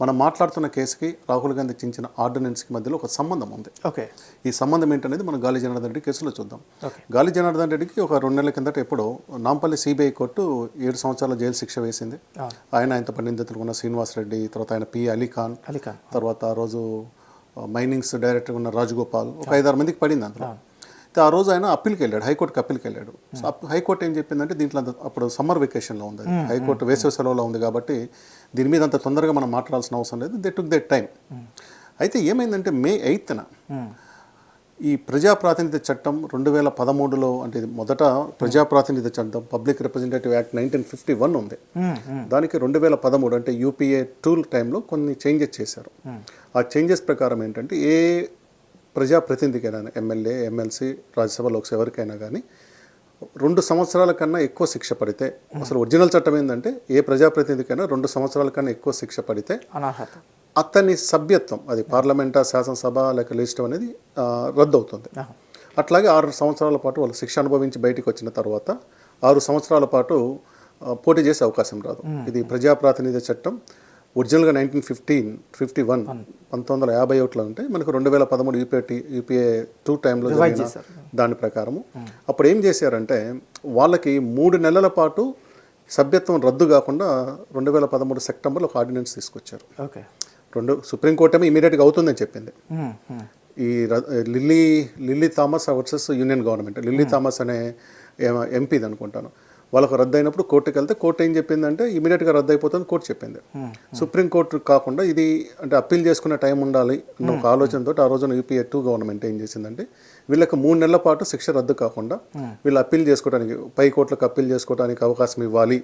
మనం మాట్లాడుతున్న కేసుకి రాహుల్ గాంధీ చించిన ఆర్డినెన్స్కి మధ్యలో ఒక సంబంధం ఉంది. ఓకే. ఈ సంబంధం ఏంటనేది మనం గాలి జనార్దన్ రెడ్డి కేసులో చూద్దాం. గాలి జనార్దన్ రెడ్డికి ఒక రెండు నెలల కిందట ఎప్పుడో నాంపల్లి సిబిఐ కోర్టు ఏడు సంవత్సరాల జైలు శిక్ష వేసింది. ఆయన ఆయనతో నిందితులు ఉన్న శ్రీనివాస్ రెడ్డి తర్వాత ఆయన పి అలీ ఖాన్ అలీఖాన్ తర్వాత ఆ రోజు మైనింగ్స్ డైరెక్టర్ ఉన్న రాజగోపాల్ ఒక ఐదారు మందికి పడింది అందులో. ఆ రోజు ఆయన అప్పీల్కి వెళ్ళాడు హైకోర్టుకి అప్పీల్కి వెళ్ళాడు హైకోర్టు ఏం చెప్పిందంటే దీంట్లో అంత అప్పుడు సమ్మర్ వెకేషన్లో ఉంది. హైకోర్టు వేసవి సెలవులో ఉంది కాబట్టి దీని మీద అంత తొందరగా మనం మాట్లాడాల్సిన అవసరం లేదు. దే టుక్ దట్ టైం అయితే ఏమైందంటే మే ఎయిత్న ఈ ప్రజా ప్రాతినిధ్య చట్టం రెండు వేల పదమూడులో అంటే మొదట ప్రజా ప్రాతినిధ్య చట్టం public representative act nineteen fifty one ఉంది. దానికి రెండు వేల పదమూడు అంటే యూపీఏ టూల్ టైంలో కొన్ని చేంజెస్ చేశారు. ఆ చేంజెస్ ప్రకారం ఏంటంటే ఏ ప్రజాప్రతినిధికైనా ఎమ్మెల్యే ఎమ్మెల్సీ రాజ్యసభ లోక్సభ ఎవరికైనా కానీ రెండు సంవత్సరాల కన్నా ఎక్కువ శిక్ష పడితే అసలు ఒరిజినల్ చట్టం ఏంటంటే ఏ ప్రజాప్రతినిధికైనా రెండు సంవత్సరాల కన్నా ఎక్కువ శిక్ష పడితే అనర్హత అతని సభ్యత్వం అది పార్లమెంటా శాసనసభ లేక లిస్టం అనేది రద్దు అవుతుంది అట్లాగే ఆరు సంవత్సరాల పాటు వాళ్ళు శిక్ష అనుభవించి బయటికి వచ్చిన తర్వాత ఆరు సంవత్సరాల పాటు పోటీ చేసే అవకాశం రాదు. ఇది ప్రజా ప్రాతినిధ్య చట్టం. ఒరిజినల్గా నైన్టీన్ ఫిఫ్టీన్ ఫిఫ్టీ వన్ పంతొమ్మిది వందల యాభై ఒకటిలో ఉంటే మనకు రెండు వేల పదమూడు యూపీఏ యూపీఏ టూ టైంలో జరిగిన దాని ప్రకారము. అప్పుడు ఏం చేశారంటే వాళ్ళకి మూడు నెలల పాటు సభ్యత్వం రద్దు కాకుండా రెండు వేల పదమూడు సెప్టెంబర్లో ఒక ఆర్డినెన్స్ తీసుకొచ్చారు. ఓకే. రెండు సుప్రీంకోర్టు ఏమో ఇమీడియట్గా అవుతుందని చెప్పింది. ఈ Lily Lily Thomas versus union government Lily Thomas అనే ఎంపీది అనుకుంటాను. వాళ్ళకు రద్దు అయినప్పుడు కోర్టుకి వెళ్తే కోర్టు ఏం చెప్పిందంటే ఇమీడియట్గా రద్దు అయిపోతుంది కోర్టు చెప్పింది. సుప్రీంకోర్టు కాకుండా ఇది అంటే అప్పీల్ చేసుకునే టైం ఉండాలి అన్న ఒక ఆలోచనతో ఆ రోజున యూపీఏ టూ గవర్నమెంట్ ఏం చేసిందంటే వీళ్ళకి మూడు నెలల పాటు శిక్ష రద్దు కాకుండా వీళ్ళు అప్పీల్ చేసుకోవడానికి పై కోర్టులకు అప్పీల్ చేసుకోవడానికి అవకాశం ఇవ్వాలి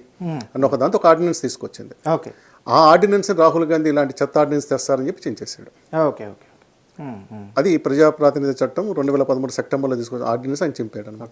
అన్న ఒక దాంతో ఒక ఆర్డినెన్స్ తీసుకొచ్చింది. ఓకే. ఆ ఆర్డినెన్స్ రాహుల్ గాంధీ ఇలాంటి చెత్త ఆర్డినెన్స్ తెస్తారని చెప్పి చించేశాడు. ఓకే ఓకే అది ప్రజా ప్రాతినిధ్య చట్టం రెండు వేల పదమూడు సెప్టెంబర్లో తీసుకొచ్చిన ఆర్డినెన్స్ ఆయన చింపాడు అనమాట